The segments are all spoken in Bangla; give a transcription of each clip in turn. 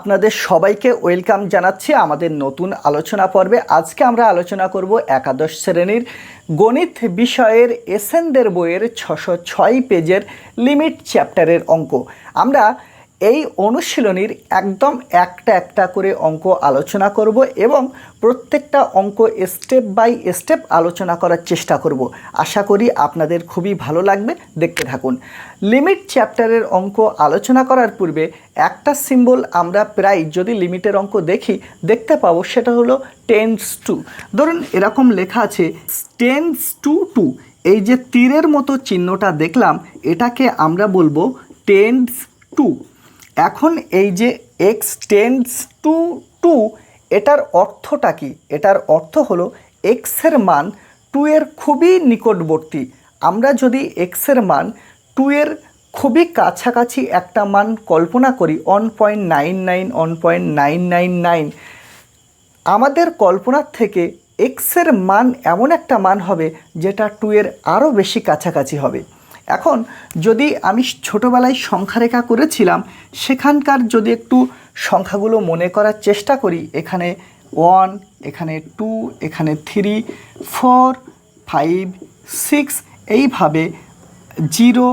আপনাদের সবাইকে ওয়েলকাম জানাচ্ছি আমাদের নতুন আলোচনা পর্বে। আজকে আমরা আলোচনা করব একাদশ শ্রেণির গণিত বিষয়ের এসেনদের বইয়ের ছশো ছয় পেজের লিমিট চ্যাপ্টারের অঙ্ক। আমরা এই অনুশীলনীর একদম একটা একটা করে অঙ্ক আলোচনা করব এবং প্রত্যেকটা অঙ্ক স্টেপ বাই স্টেপ আলোচনা করার চেষ্টা করব। আশা করি আপনাদের খুবই ভালো লাগবে। দেখতে থাকুন। লিমিট চ্যাপ্টারের অঙ্ক আলোচনা করার পূর্বে একটা সিম্বল আমরা প্রায় যদি লিমিটের অঙ্ক দেখি, দেখতে পাবো সেটা হলো টেন্স টু ধরুন এরকম লেখা আছে টেন্স টু টু এই যে তীরের মতো চিহ্নটা দেখলাম, এটাকে আমরা বলব টেন্স টু এখন এই যে এক্স টেন্স টু টু এটার অর্থটা কি? এটার অর্থ হলো এক্সের মান টু এর খুবই নিকটবর্তী। আমরা যদি এক্সের মান টু এর খুবই কাছাকাছি একটা মান কল্পনা করি one point nine nine one point nine nine nine আমাদের কল্পনার থেকে এক্সের মান এমন একটা মান হবে যেটা টু এর আরও বেশি কাছাকাছি হবে। এখন যদি আমি ছোটোবেলায় সংখ্যারেখা করেছিলাম, সেখানকার যদি একটু সংখ্যাগুলো মনে করার চেষ্টা করি, এখানে ওয়ান এখানে টু এখানে থ্রি ফোর ফাইভ সিক্স এইভাবে zero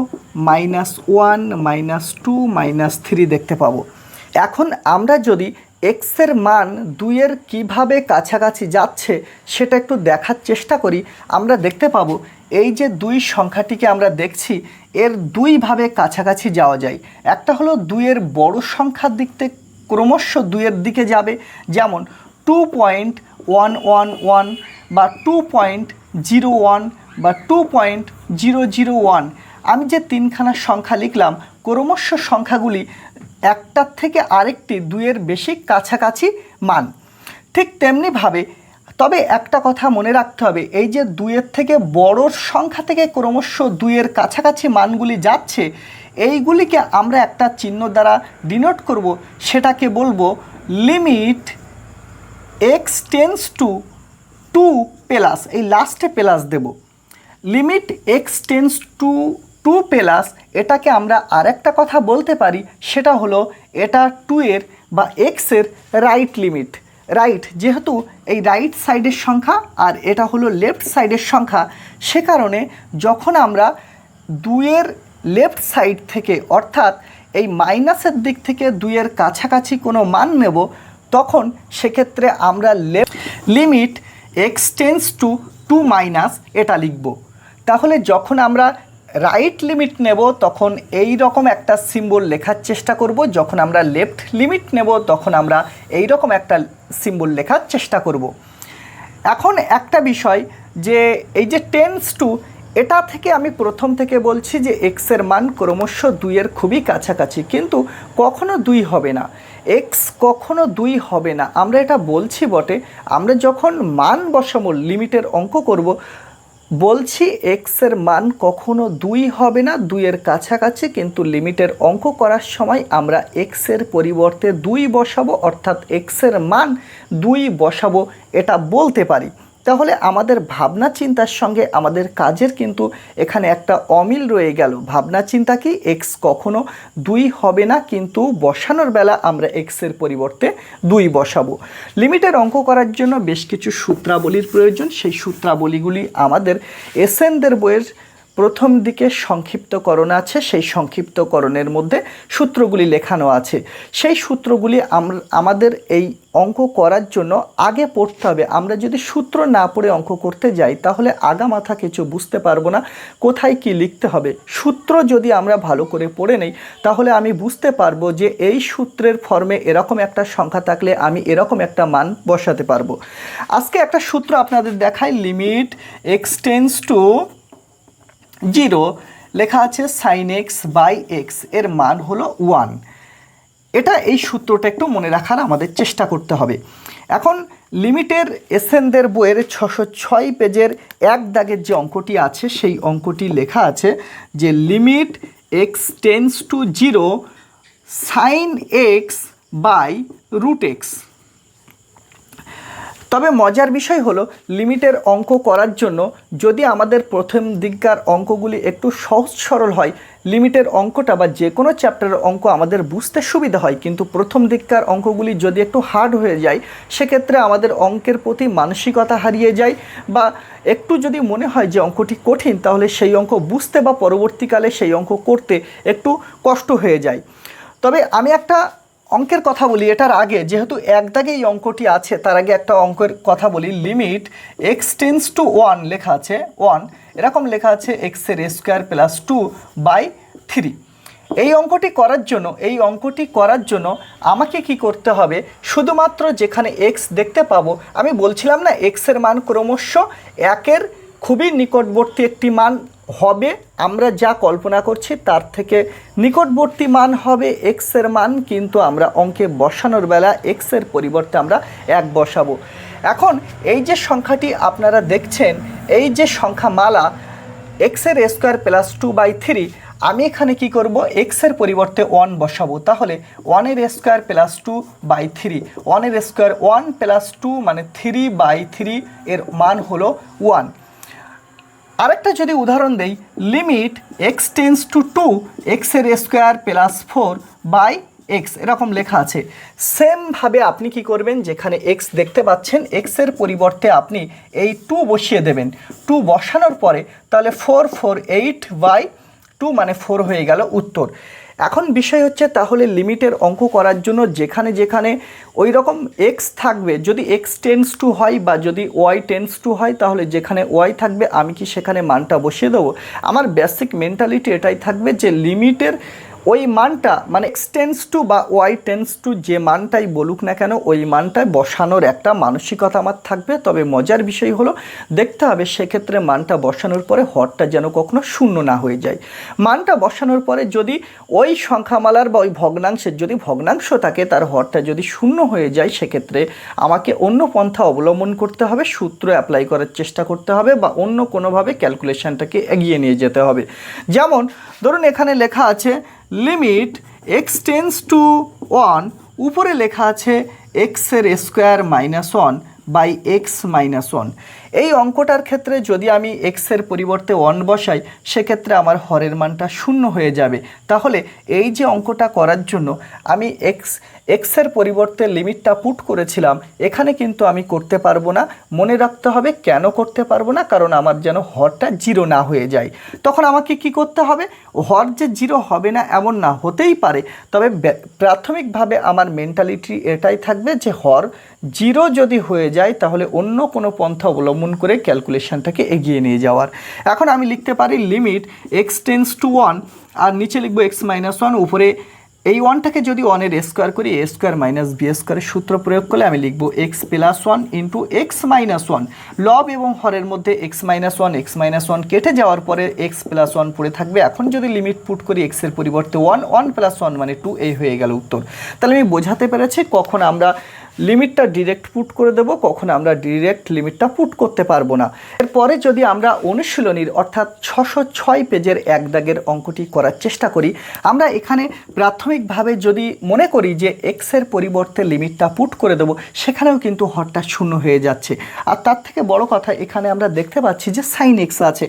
minus one minus two minus three দেখতে পাবো। এখন আমরা যদি এক্সের মান দুইয়ের কীভাবে কাছাকাছি যাচ্ছে সেটা একটু দেখার চেষ্টা করি। আমরা দেখতে পাবো, এই যে দুই সংখ্যাটিকে আমরা দেখছি, এর দুইভাবে কাছাকাছি যাওয়া যায়। একটা হলো দুইয়ের বড় সংখ্যার দিক থেকে ক্রমশ দুইয়ের দিকে যাবে। যেমন two point one one one বা টু পয়েন্ট জিরো ওয়ান বা two point zero zero one আমি যে তিনখানা সংখ্যা লিখলাম, ক্রমশ সংখ্যাগুলি একটার থেকে আরেকটি দুইয়ের বেশি কাছাকাছি মান। ঠিক তেমনিভাবে তবে একটা কথা মনে রাখতে হবে, এই যে দুইয়ের থেকে বড় সংখ্যা থেকে ক্রমশ দুইয়ের কাছাকাছি মানগুলি যাচ্ছে, এইগুলিকে আমরা একটা চিহ্ন দ্বারা ডিনোট করব, সেটাকে বলব limit x tends to two plus এই লাস্টে plus Dev. Limit x tends to two plus এটাকে আমরা আরেকটা কথা বলতে পারি, সেটা হলো এটা টু এর বা এক্সের রাইট লিমিট রাইট যেহেতু এই রাইট সাইডের সংখ্যা আর এটা হলো লেফট সাইডের সংখ্যা, সে কারণে যখন আমরা দুইয়ের লেফট সাইড থেকে অর্থাৎ এই মাইনাসের দিক থেকে দুইয়ের কাছাকাছি কোনো মান নেব, তখন সেক্ষেত্রে আমরা left limit x tends to two minus এটা লিখব। তাহলে যখন আমরা রাইট লিমিট নেব, তখন এই রকম একটা সিম্বল লেখার চেষ্টা করব। যখন আমরা লেফট লিমিট নেব, তখন আমরা এই রকম একটা সিম্বল লেখার চেষ্টা করব। এখন একটা বিষয় যে, এই যে টেন্স টু এটা থেকে আমি প্রথম থেকে বলছি যে এক্সের মান ক্রমশ দুইয়ের খুবই কাছাকাছি, কিন্তু কখনো দুই হবে না। এক্স কখনো দুই হবে না। আমরা এটা বলছি বটে, আমরা যখন মান বসাবো লিমিটের অঙ্ক করব বলছি এক্সের মান কখনো দুই হবে না দুইয়ের কাছাকাছি, কিন্তু লিমিটের অঙ্ক করার সময় আমরা এক্সের পরিবর্তে দুই বসাবো, অর্থাৎ এক্সের মান দুই বসাবো, এটা বলতে পারি। তাহলে আমাদের ভাবনা চিন্তার সঙ্গে আমাদের কাজের কিন্তু এখানে একটা অমিল রয়ে গেল। ভাবনা চিন্তা কি? এক্স কখনো দুই হবে না, কিন্তু বসানোর বেলা আমরা এক্সের পরিবর্তে দুই বসাবো। লিমিটের অঙ্ক করার জন্য বেশ কিছু সূত্রাবলীর প্রয়োজন। সেই সূত্রাবলীগুলি আমাদের এসএনদের বইয়ের প্রথম দিকে সংক্ষিপ্তকরণ আছে, সেই সংক্ষিপ্তকরণের মধ্যে সূত্রগুলি লেখানো আছে। সেই সূত্রগুলি আমাদের এই অঙ্ক করার জন্য আগে পড়তে হবে। আমরা যদি সূত্র না পড়ে অঙ্ক করতে যাই, তাহলে আগা মাথা কিছু বুঝতে পারব না, কোথায় কি লিখতে হবে। সূত্র যদি আমরা ভালো করে পড়ে নেই, তাহলে আমি বুঝতে পারব যে এই সূত্রের ফর্মে এরকম একটা সংখ্যা থাকলে আমি এরকম একটা মান বসাতে পারব। আজকে একটা সূত্র আপনাদের দেখাই লিমিট এক্সটেন্স টু জিরো, লেখা আছে সাইন এক্স বাই এক্সের মান হলো ওয়ান এটা এই সূত্রটা একটু মনে রাখার আমাদের চেষ্টা করতে হবে। এখন লিমিটের এসেনদের বইয়ের ছশো ছয় পেজের এক দাগের যে অঙ্কটি আছে, সেই অঙ্কটি লেখা আছে যে limit x tends to zero sine x by root x তবে মজার বিষয় হলো, লিমিটের অঙ্ক করার জন্য যদি আমাদের প্রথম দিককার অঙ্কগুলি একটু সহজ সরল হয়, লিমিটের অঙ্কটা বা যে কোনো চ্যাপ্টারের অঙ্ক আমাদের বুঝতে সুবিধা হয়। কিন্তু প্রথম দিককার অঙ্কগুলি যদি একটু হার্ড হয়ে যায়, সেক্ষেত্রে আমাদের অঙ্কের প্রতি মানসিকতা হারিয়ে যায় বা একটু যদি মনে হয় যে অঙ্কটি কঠিন, তাহলে সেই অঙ্ক বুঝতে বা পরবর্তীকালে সেই অঙ্ক করতে একটু কষ্ট হয়ে যায়। তবে আমি একটা অঙ্কের কথা বলি, এটার আগে, যেহেতু এক দাগে এই অঙ্কটি আছে, তার আগে একটা অঙ্কের কথা বলি limit x tends to one লেখা আছে ওয়ান এরকম লেখা আছে এক্সের square plus two by three এই অঙ্কটি করার জন্য, এই অঙ্কটি করার জন্য আমাকে কি করতে হবে, শুধুমাত্র যেখানে এক্স দেখতে পাবো, আমি বলছিলাম না এক্সের মান ক্রমশ একের খুবই নিকটবর্তী একটি মান হবে। আমরা যা কল্পনা করছি তার থেকে নিকটবর্তী মান হবে এক্সের মান, কিন্তু আমরা অঙ্কে বসানোর বেলা এক্সের পরিবর্তে আমরা এক বসাবো। এখন এই যে সংখ্যাটি আপনারা দেখছেন, এই যে সংখ্যা মালা এক্সের square plus two by three আমি এখানে কি করব? এক্সের পরিবর্তে ওয়ান বসাবো। তাহলে ওয়ানের square plus two by three ওয়ানের স্কোয়ার ওয়ান প্লাস টু মানে থ্রি বাই থ্রি এর মান হলো ওয়ান আরেকটা যদি উদাহরণ দেই limit x tends to two এক্সের square plus four by x এরকম লেখা আছে। সেমভাবে আপনি কি করবেন, যেখানে এক্স দেখতে পাচ্ছেন এক্সের পরিবর্তে আপনি এই টু বসিয়ে দেবেন। টু বসানোর পরে তাহলে four four eight by two মানে ফোর হয়ে গেল উত্তর। এখন বিষয় হচ্ছে তাহলে লিমিটের অঙ্ক করার জন্য যেখানে যেখানে ওই রকম এক্স থাকবে, যদি এক্স টেন্স টু হয় বা যদি ওয়াই টেন্স টু হয়, তাহলে যেখানে ওয়াই থাকবে আমি কি সেখানে মানটা বসিয়ে দেবো? আমার বেসিক মেন্টালিটি এটাই থাকবে যে লিমিটের ওই মানটা মানে এক্স টেন্স টু বা ওয়াই টেন্স টু যে মানটাই বলুক না কেন, ওই মানটায় বসানোর একটা মানসিকতা আমার থাকবে। তবে মজার বিষয় হলো, দেখতে হবে সেক্ষেত্রে মানটা বসানোর পরে হরটা যেন কখনো শূন্য না হয়ে যায়। মানটা বসানোর পরে যদি ওই সংখ্যামালার বা ওই ভগ্নাংশের যদি ভগ্নাংশ থাকে, তার হরটা যদি শূন্য হয়ে যায়, সেক্ষেত্রে আমাকে অন্য পন্থা অবলম্বন করতে হবে, সূত্র অ্যাপ্লাই করার চেষ্টা করতে হবে বা অন্য কোনোভাবে ক্যালকুলেশনটাকে এগিয়ে নিয়ে যেতে হবে। যেমন, ধরুন এখানে লেখা আছে limit x tends to one উপরে লেখা আছে এক্সের square minus one by x minus one এই অঙ্কটার ক্ষেত্রে যদি আমি এক্সের পরিবর্তে ওয়ান বসাই, সেক্ষেত্রে আমার হরের মানটা শূন্য হয়ে যাবে। তাহলে এই যে অঙ্কটা করার জন্য আমি এক্স এক্সের পরিবর্তে লিমিটটা পুট করেছিলাম, এখানে কিন্তু আমি করতে পারব না। মনে রাখতে হবে কেন করতে পারব না? কারণ আমার যেন হরটা জিরো না হয়ে যায়। তখন আমাকে কি করতে হবে? হর যে জিরো হবে না এমন না, হতেই পারে। তবে প্রাথমিকভাবে আমার মেন্টালিটি এটাই থাকবে যে হর জিরো যদি হয়ে যায়, তাহলে অন্য কোনো পন্থা অবলম্বন করে ক্যালকুলেশনটাকে এগিয়ে নিয়ে যাওয়ার। এখন আমি লিখতে পারি limit x tends to one আর নিচে লিখব এক্স মাইনাস ওয়ান উপরে এই ওয়ানটাকে যদি ওয়ানের স্কোয়ার করি এ স্কোয়ার মাইনাস বি স্কোয়ারের সূত্র প্রয়োগ করলে আমি লিখব x plus one into x minus one লব এবং হরের মধ্যে x minus one x minus one কেটে যাওয়ার পরে এক্স প্লাস ওয়ান পড়ে থাকবে। এখন যদি লিমিট পুট করি এক্সের পরিবর্তে ওয়ান ওয়ান প্লাস ওয়ান মানে টু এই হয়ে গেল উত্তর। তাহলে আমি বোঝাতে পেরেছি কখন আমরা লিমিটটা ডিরেক্ট পুট করে দেবো, কখন আমরা ডিরেক্ট লিমিটটা পুট করতে পারব না। এরপরে যদি আমরা অনুশীলনীর অর্থাৎ ছশো ছয় পেজের এক দাগের অঙ্কটি করার চেষ্টা করি, আমরা এখানে প্রাথমিকভাবে যদি মনে করি যে এক্সের পরিবর্তে লিমিটটা পুট করে দেবো, সেখানেও কিন্তু হরটা শূন্য হয়ে যাচ্ছে। আর তার থেকে বড় কথা, এখানে আমরা দেখতে পাচ্ছি যে সাইন এক্স আছে।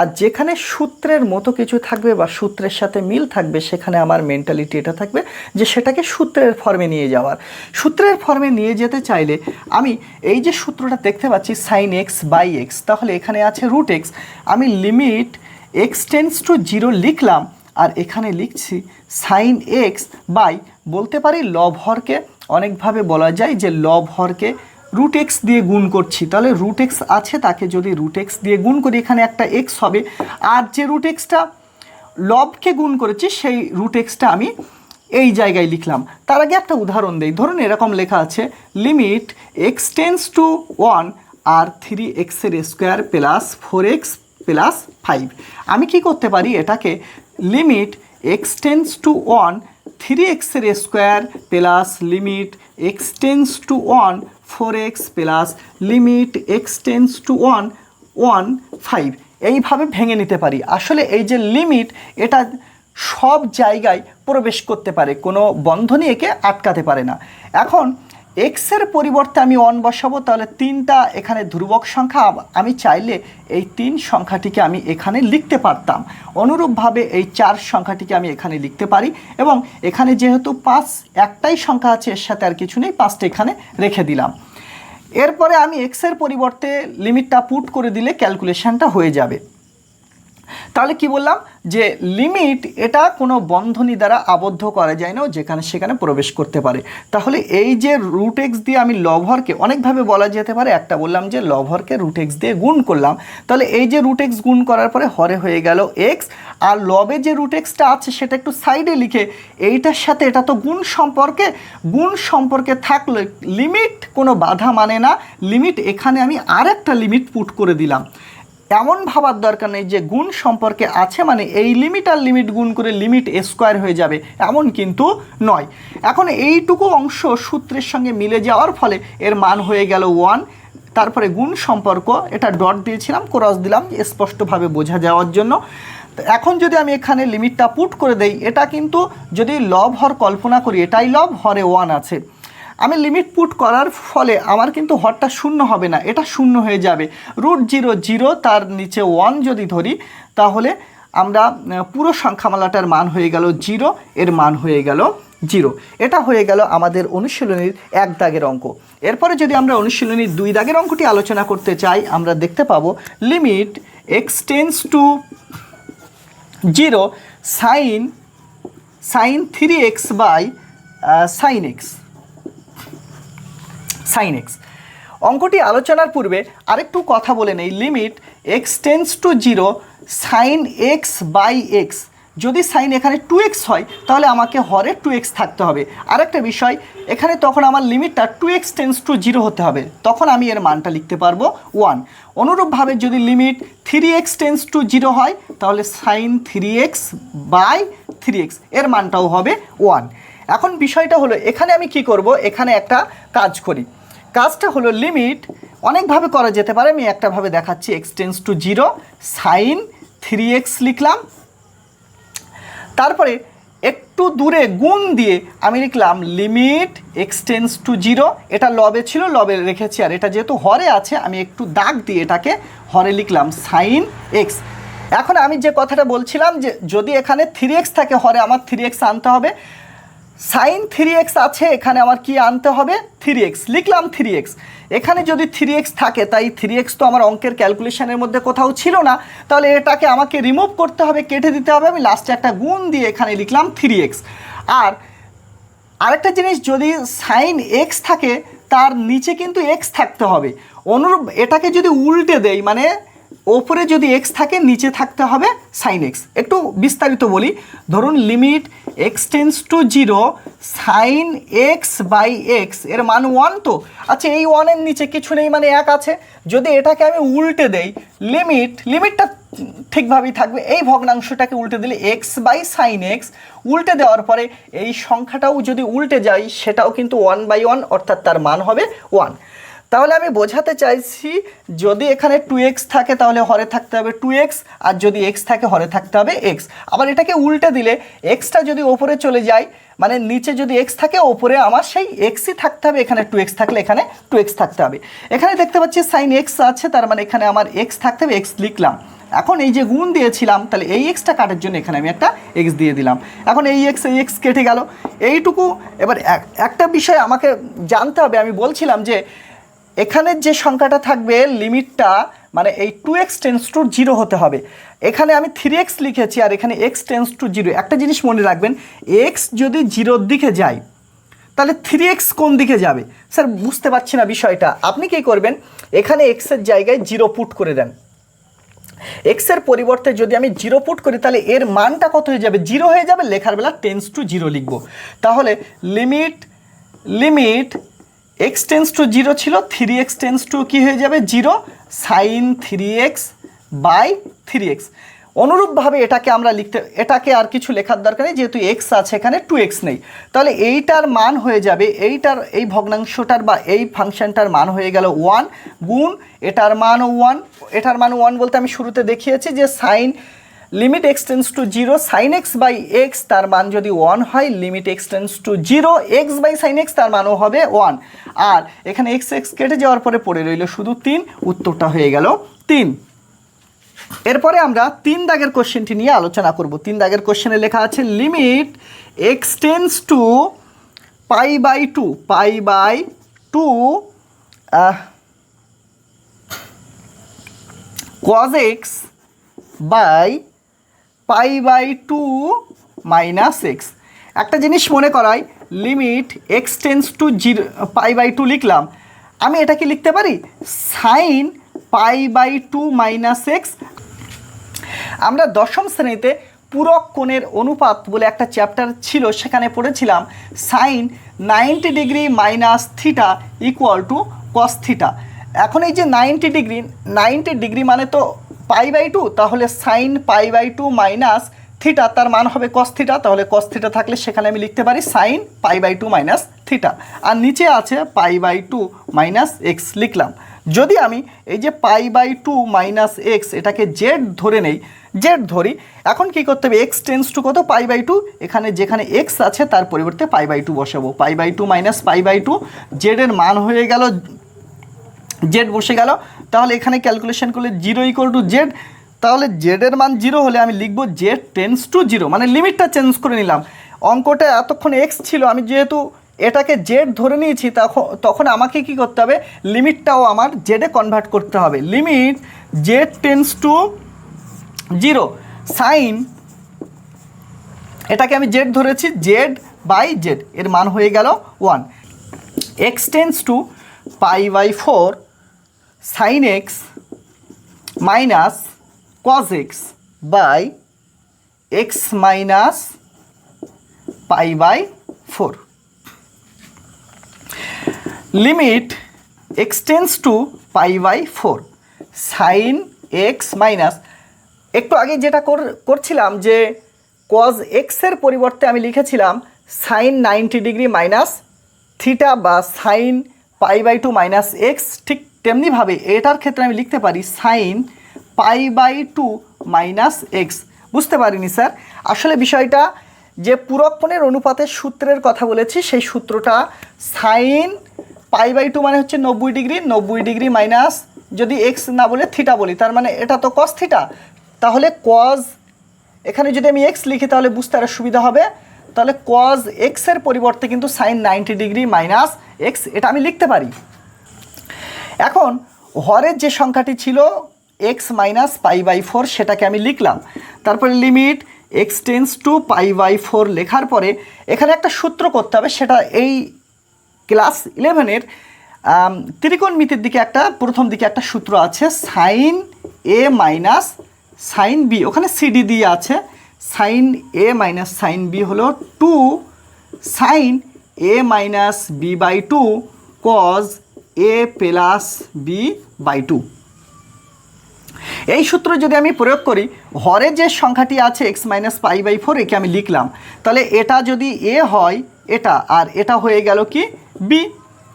আর যেখানে সূত্রের মতো কিছু থাকবে বা সূত্রের সাথে মিল থাকবে, সেখানে আমার মেন্টালিটি এটা থাকবে যে সেটাকে সূত্রের ফর্মে নিয়ে যাওয়ার। সূত্রের ফর্মে নিয়ে যেতে চাইলে আমি এই যে সূত্রটা দেখতে পাচ্ছি সাইন এক্স বাই এক্স তাহলে এখানে আছে রুট এক্স আমি limit x tends to zero লিখলাম, আর এখানে লিখছি সাইন এক্স বাই বলতে পারি লব হরকে, অনেকভাবে বলা যায় যে লব হরকে রুট এক্স দিয়ে গুণ করছি। তাহলে রুট এক্স আছে তাকে যদি রুট এক্স দিয়ে গুণ করি, এখানে একটা এক্স হবে। আর যে রুট এক্সটা লবকে গুণ করেছি, সেই রুট এক্সটা আমি এই জায়গায় লিখলাম। তার আগে একটা উদাহরণ দেই। ধরুন এরকম লেখা আছে limit x tends to one R three এক্সের square plus four x plus five আমি কি করতে পারি এটাকে? Limit x tends to one three এক্সের square plus limit x tends to one four x plus limit x tends to one one five এইভাবে ভেঙে নিতে পারি। আসলে এই যে লিমিট এটা সব জায়গায় প্রবেশ করতে পারে, কোনো বন্ধনী একে আটকাতে পারে না। এখন এক্সের পরিবর্তে আমি ওয়ান বসাবো, তাহলে তিনটা এখানে ধ্রুবক সংখ্যা, আমি চাইলে এই তিন সংখ্যাটিকে আমি এখানে লিখতে পারতাম। অনুরূপভাবে এই চার সংখ্যাটিকে আমি এখানে লিখতে পারি এবং এখানে যেহেতু পাঁচ, একটাই সংখ্যা আছে, এর সাথে আর কিছু নেই, পাঁচটা এখানে রেখে দিলাম। এরপরে আমি এক্সের পরিবর্তে লিমিটটা পুট করে দিলে ক্যালকুলেশানটা হয়ে যাবে। তাহলে কি বললাম? যে লিমিট এটা কোনো বন্ধনী দ্বারা আবদ্ধ করা যায় না যেখানে সেখানে প্রবেশ করতে পারে। তাহলে এই যে রুট এক্স দিয়ে আমি লভরকে অনেকভাবে বলা যেতে পারে, একটা বললাম যে লভরকে রুট এক্স দিয়ে গুণ করলাম, তাহলে এই যে রুট এক্স গুণ করার পরে হরে হয়ে গেল এক্স আর লবে যে রুট এক্সটা আছে সেটা একটু সাইডে লিখে, এইটার সাথে এটা তো গুণ সম্পর্কে গুণ সম্পর্কে থাকলে লিমিট কোনো বাধা মানে না লিমিট এখানে আমি আর একটা লিমিট পুট করে দিলাম। এমন ভাবার দরকার নেই যে গুণ সম্পর্কে আছে মানে এই লিমিট আর লিমিট গুণ করে লিমিট স্কোয়ার হয়ে যাবে, এমন কিন্তু নয়। এখন এইটুকু অংশ সূত্রের সঙ্গে মিলে যাওয়ার ফলে এর মান হয়ে গেল ওয়ান তারপরে গুণ সম্পর্ক, এটা ডট দিয়েছিলাম ক্রস দিলাম, স্পষ্টভাবে বোঝা যাওয়ার জন্য। এখন যদি আমি এখানে লিমিটটা পুট করে দেই, এটা কিন্তু যদি লব হর কল্পনা করি, এটাই লব হরে ওয়ান আছে। আমি লিমিট পুট করার ফলে আমার কিন্তু হরটা শূন্য হবে না, এটা শূন্য হয়ে যাবে। রুট জিরো জিরো তার নিচে ওয়ান যদি ধরি, তাহলে আমরা পুরো সংখ্যামালাটার মান হয়ে গেল জিরো এর মান হয়ে গেল জিরো এটা হয়ে গেল আমাদের অনুশীলনীর এক দাগের অঙ্ক। এরপরে যদি আমরা অনুশীলনীর দুই দাগের অঙ্কটি আলোচনা করতে চাই, আমরা দেখতে পাবো limit x tends to zero sine sine three x by sine x sine x অঙ্কটি আলোচনার পূর্বে আরেকটু কথা বলে নেই। Limit x tends to zero sine x by x যদি সাইন এখানে টু এক্স হয়, তাহলে আমাকে হরে টু এক্স থাকতে হবে। আরেকটা বিষয়, এখানে তখন আমার লিমিটটা two x tends to zero হতে হবে। তখন আমি এর মানটা লিখতে পারব ওয়ান অনুরূপভাবে যদি limit three x tends to zero হয়, তাহলে sine three x by three এক্সের মানটাও হবে ওয়ান এখন বিষয়টা হলো, এখানে আমি কি করব? এখানে একটা কাজ করি। কাজটা হলো লিমিট অনেকভাবে করা যেতে পারে, আমি একটাভাবে দেখাচ্ছি x tends to zero sine three x লিখলাম। তারপরে একটু দূরে গুণ দিয়ে আমি লিখলাম লিমিট এক্সটেন্স টু জিরো এটা লবে ছিল, লবে রেখেছি, আর এটা যেহেতু হরে আছে, আমি একটু দাগ দিয়ে এটাকে হরে লিখলাম সাইন এক্স এখন আমি যে কথাটা বলছিলাম যে যদি এখানে থ্রি এক্স থাকে, হরে আমার থ্রি এক্স আনতে হবে সাইন থ্রি এক্স আছে, এখানে আমার কি আনতে হবে? Three x. লিখলাম থ্রি এক্স। এখানে যদি থ্রি এক্স থাকে, তাই থ্রি এক্স তো আমার অঙ্কের ক্যালকুলেশনের মধ্যে কোথাও ছিল না। তাহলে এটাকে আমাকে রিমুভ করতে হবে, কেটে দিতে হবে। আমি লাস্টে একটা গুণ দিয়ে এখানে লিখলাম থ্রি এক্স। আর আরেকটা জিনিস, যদি সাইন এক্স থাকে, তার নিচে কিন্তু এক্স থাকতে হবে। অনুরূপ, এটাকে যদি উল্টে দেই মানে ওপরে যদি এক্স থাকে, নিচে থাকতে হবে সাইন এক্স একটু বিস্তারিত বলি। ধরুন limit x to zero sine x by এক্সের মান ওয়ান তো? আচ্ছা এই ওয়ানের নিচে কিছু নেই মানে এক আছে। যদি এটাকে আমি উল্টে দেই লিমিট লিমিটটা ঠিকভাবেই থাকবে। এই ভগ্নাংশটাকে উল্টে দিলে এক্স বাই সাইন এক্স উল্টে দেওয়ার পরে এই সংখ্যাটাও যদি উল্টে যায়, সেটাও কিন্তু ওয়ান বাই ওয়ান অর্থাৎ তার মান হবে ওয়ান তাহলে আমি বোঝাতে চাইছি, যদি এখানে টু এক্স থাকে তাহলে হরে থাকতে হবে টু এক্স আর যদি এক্স থাকে হরে থাকতে হবে এক্স আবার এটাকে উল্টে দিলে এক্সটা যদি ওপরে চলে যায় মানে নিচে যদি এক্স থাকে ওপরে আমার সেই এক্সই থাকতে হবে, এখানে টু এক্স থাকলে এখানে টু এক্স থাকতে হবে। এখানে দেখতে পাচ্ছি সাইন এক্স আছে, তার মানে এখানে আমার এক্স থাকতে হবে এক্স লিখলাম। এখন এই যে গুণ দিয়েছিলাম, তাহলে এই এক্সটা কাটার জন্য এখানে আমি একটা এক্স দিয়ে দিলাম। এখন এই এক্স এই এক্স কেটে গেল। এইটুকু, এবার এক- একটা বিষয় আমাকে জানতে হবে, আমি বলছিলাম যে এখানে যে সংখ্যাটা থাকবে লিমিটটা মানে এই two x tends to zero হতে হবে। এখানে আমি থ্রি এক্স লিখেছি আর এখানে এক্স টেন্স টু জিরো একটা জিনিস মনে রাখবেন এক্স যদি জিরোর দিকে যায়, তাহলে থ্রি এক্স কোন দিকে যাবে? স্যার, বুঝতে পারছি না বিষয়টা। আপনি কী করবেন? এখানে এক্সের জায়গায় জিরো পুট করে দেন। এক্সের পরিবর্তে যদি আমি জিরো পুট করি, তাহলে এর মানটা কত হয়ে যাবে? জিরো হয়ে যাবে, লেখার বেলা টেন্স টু জিরো লিখব। তাহলে limit limit x tends to zero ছিল, থ্রি এক্স টেন্স টু কী হয়ে যাবে? Zero, sine three x by three x. অনুরূপভাবে এটাকে আমরা লিখতে, এটাকে আর কিছু লেখার দরকার নেই, যেহেতু এক্স আছে এখানে, টু এক্স নেই। তাহলে এইটার মান হয়ে যাবে, এইটার, এই ভগ্নাংশটার বা এই ফাংশনটার মান হয়ে গেল ওয়ান গুণ, এটার মানও ওয়ান, এটার মান ওয়ান বলতে আমি শুরুতে দেখিয়েছি যে sine limit x tends to zero sine x by x তার মান যদি ওয়ান হয় limit x tends to zero x by sine x তার মানও হবে ওয়ান আর এখানে এক্স এক্স কেটে যাওয়ার পরে পড়ে রইল শুধু তিন, উত্তরটা হয়ে গেল তিন। এরপরে আমরা তিন দাগের কোশ্চেনটি নিয়ে আলোচনা করব। তিন দাগের কোশ্চেনে লেখা আছে limit x tends to pi by two pi by two cos x by pi by two minus x. একটা জিনিস মনে করাই, limit x tends to zero pi by two লিখলাম। আমি এটা কি লিখতে পারি? Sine pi by two minus x. আমরা দশম শ্রেণীতে পূরক কোণের অনুপাত বলে একটা চ্যাপ্টার ছিল, সেখানে পড়েছিলাম, sine ninety degree minus theta equal to cos theta. এখন এই যে নাইনটি ডিগ্রি নাইনটি ডিগ্রি মানে তো পাই বাই টু, তাহলে sine pi by two minus theta, তার মান হবে কস থিটা, তাহলে কস থিটা থাকলে সেখানে আমি লিখতে পারি sine pi by two minus theta. আর নিচে আছে pi by two minus x লিখলাম। যদি আমি এই যে pi by two minus x, এটাকে জেড ধরে নেই, জেড ধরি, এখন কি করতে হবে? এক্স টেন্স টু কত? Pi by two. এখানে যেখানে এক্স আছে, তার পরিবর্তে পাই বাই টু বসাবো। Pi by two minus pi by two জেডের মান হয়ে গেল জেড বসে গেল। তাহলে এখানে ক্যালকুলেশন করলে জিরো ইকুয়াল টু জেড তাহলে জেডের মান জিরো হলে আমি লিখব জেড টেন্স টু জিরো মানে লিমিটটা চেঞ্জ করে নিলাম। অঙ্কটা এতক্ষণ এক্স ছিল, আমি যেহেতু এটাকে জেড ধরে নিয়েছি, তখন তখন আমাকে কি করতে হবে? লিমিটটাও আমার জেডে কনভার্ট করতে হবে। Limit z tends to zero sine এটাকে আমি জেড ধরেছি জেড বাই জেড এর মান হয়ে গেল one x tends to pi by four sine x minus cos x by x minus pi by four limit x tends to pi by four sine x minus একটু আগে যেটা কর- করছিলাম যে কজ এক্সের পরিবর্তে আমি লিখেছিলাম sine ninety degree minus theta বা sine pi by two minus x ঠিক তেমনিভাবে এটার ক্ষেত্রে আমি লিখতে পারি sine pi by two minus x বুঝতে পারিনি, স্যার। আসলে বিষয়টা, যে পুরক্ষণের অনুপাতের সূত্রের কথা বলেছি, সেই সূত্রটা সাইন পাই বাই টু মানে হচ্ছে নব্বই ডিগ্রি নব্বই ডিগ্রি মাইনাস যদি এক্স না বলে থিটা বলি, তার মানে এটা তো কস থিটা তাহলে কজ এখানে যদি আমি এক্স লিখি তাহলে বুঝতে আরও সুবিধা হবে। তাহলে কজ এক্সের পরিবর্তে কিন্তু sine ninety degree minus x এটা আমি লিখতে পারি। এখন, হরের যে সংখ্যাটি ছিল x minus pi by four সেটাকে আমি লিখলাম। তারপরে limit x tends to pi by four লেখার পরে, এখানে একটা সূত্র করতে হবে, সেটা এই ক্লাস ইলেভেনের ত্রিকোণমিতির দিকে একটা, প্রথম দিকে একটা সূত্র আছে sine A minus sine B ওখানে সিডি দিয়ে আছে। Sine A minus sine B হলো two sine A minus B by two cos A plus B by two এই সূত্র যদি আমি প্রয়োগ করি, হরে যে সংখ্যাটি আছে x minus pi by four একে আমি লিখলাম। তাহলে এটা যদি এ হয়, এটা, আর এটা হয়ে গেল কি বি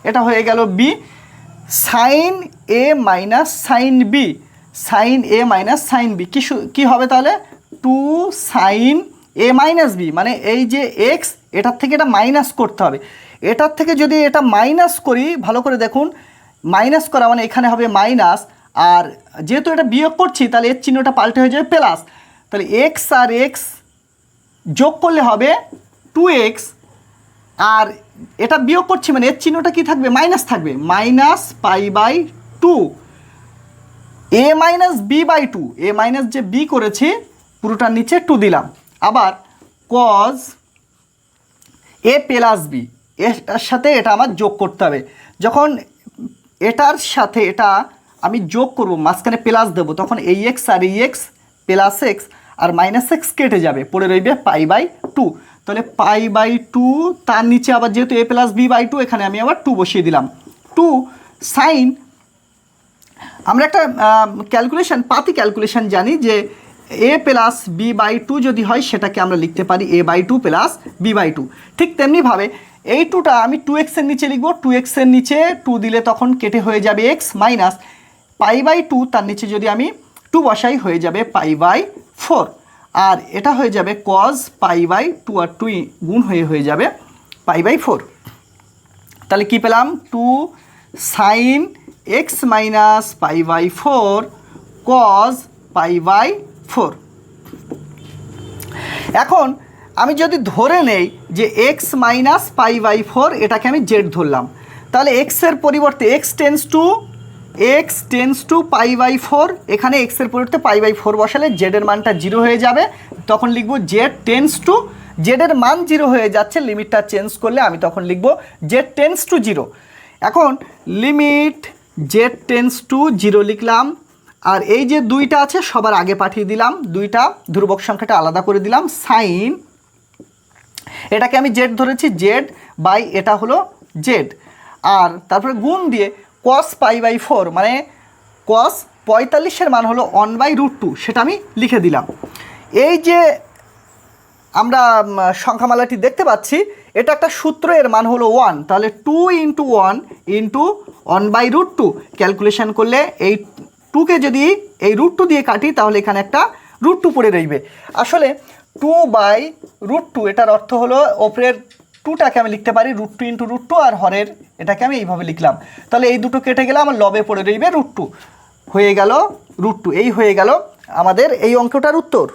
এটা হয়ে গেল B sine A minus sine B sine A minus sine B কী কী হবে তাহলে? Two sine A minus B মানে এই যে এক্স এটার থেকে এটা মাইনাস করতে হবে। এটার থেকে যদি এটা মাইনাস করি, ভালো করে দেখুন মাইনাস করা মানে এখানে হবে মাইনাস আর যেহেতু এটা বিয়োগ করছি, তাহলে এর চিহ্নটা পাল্টে হয়ে যাবে প্লাস তাহলে এক্স আর এক্স যোগ করলে হবে টু এক্স আর এটা বিয়োগ করছি মানে এর চিহ্নটা কি থাকবে? মাইনাস থাকবে। Minus pi by two A minus B by two A minus যে বি করেছে, পুরোটার নিচে টু দিলাম। আবার কজ এ প্লাস বি এটার সাথে এটা আমার যোগ করতে হবে। যখন এটার সাথে এটা আমি যোগ করব, মাঝখানে প্লাস দেবো, তখন এই এক্স আর এই এক্স প্লাস এক্স আর মাইনাস এক্স কেটে যাবে। পড়ে রইবে পাই বাই টু তাহলে পাই বাই টু তার নিচে আবার যেহেতু A plus B by two এখানে আমি আবার টু বসিয়ে দিলাম। টু সাইন আমরা একটা ক্যালকুলেশন পাতি ক্যালকুলেশন জানি যে A plus B by two যদি হয়, সেটাকে আমরা লিখতে পারি A by two plus B by two ঠিক তেমনিভাবে এই টুটা আমি টু এক্সের নিচে লিখব। টু এক্সের নিচে টু দিলে তখন কেটে হয়ে যাবে x minus pi by two তার নিচে যদি আমি টু বসাই, হয়ে যাবে পাই বাই ফোর আর এটা হয়ে যাবে কজ পাই বাই টু আর টু গুণ হয়ে হয়ে যাবে পাই বাই ফোর তাহলে কি পেলাম? Two sine x minus pi by four cos pi by four. এখন আমি যদি ধরে নেই যে x minus pi by four এটাকে আমি জেড ধরলাম, তাহলে এক্সের পরিবর্তে x tends to x tends to pi by four এখানে এক্সের পরিবর্তে পাই বাই ফোর বসালে জেডের মানটা জিরো হয়ে যাবে। তখন লিখব জেড টেন্স টু জেডের মান জিরো হয়ে যাচ্ছে, লিমিটটা চেঞ্জ করলে আমি তখন লিখব জেড টেন্স টু জিরো এখন limit z tends to zero লিখলাম আর এই যে দুইটা আছে, সবার আগে পাঠিয়ে দিলাম। দুইটা ধ্রুবক সংখ্যাটা আলাদা করে দিলাম। সাইন এটাকে আমি জেড ধরেছি জেড বাই এটা হলো জেড আর তারপরে গুণ দিয়ে কস পাই বাই ফোর মানে কস পঁয়তাল্লিশের মান হলো ওয়ান বাই রুট টু সেটা আমি লিখে দিলাম। এই যে আমরা সংখ্যামালাটি দেখতে পাচ্ছি, এটা একটা সূত্র এর মান হলো ওয়ান তাহলে two into one into one by root two calculation করলে এই টুকে যদি এই রুট টু দিয়ে কাটি, তাহলে এখানে একটা রুট টু পড়ে রইবে। আসলে টু বাই রুট টু এটার অর্থ হলো ওপরের টুটাকে আমি লিখতে পারি root two into root two আর হরের এটাকে আমি এইভাবে লিখলাম। তাহলে এই দুটো কেটে গেলে আমার লবে পড়ে রইবে রুট টু হয়ে গেল রুট টু এই হয়ে গেল আমাদের এই অঙ্কটার উত্তর।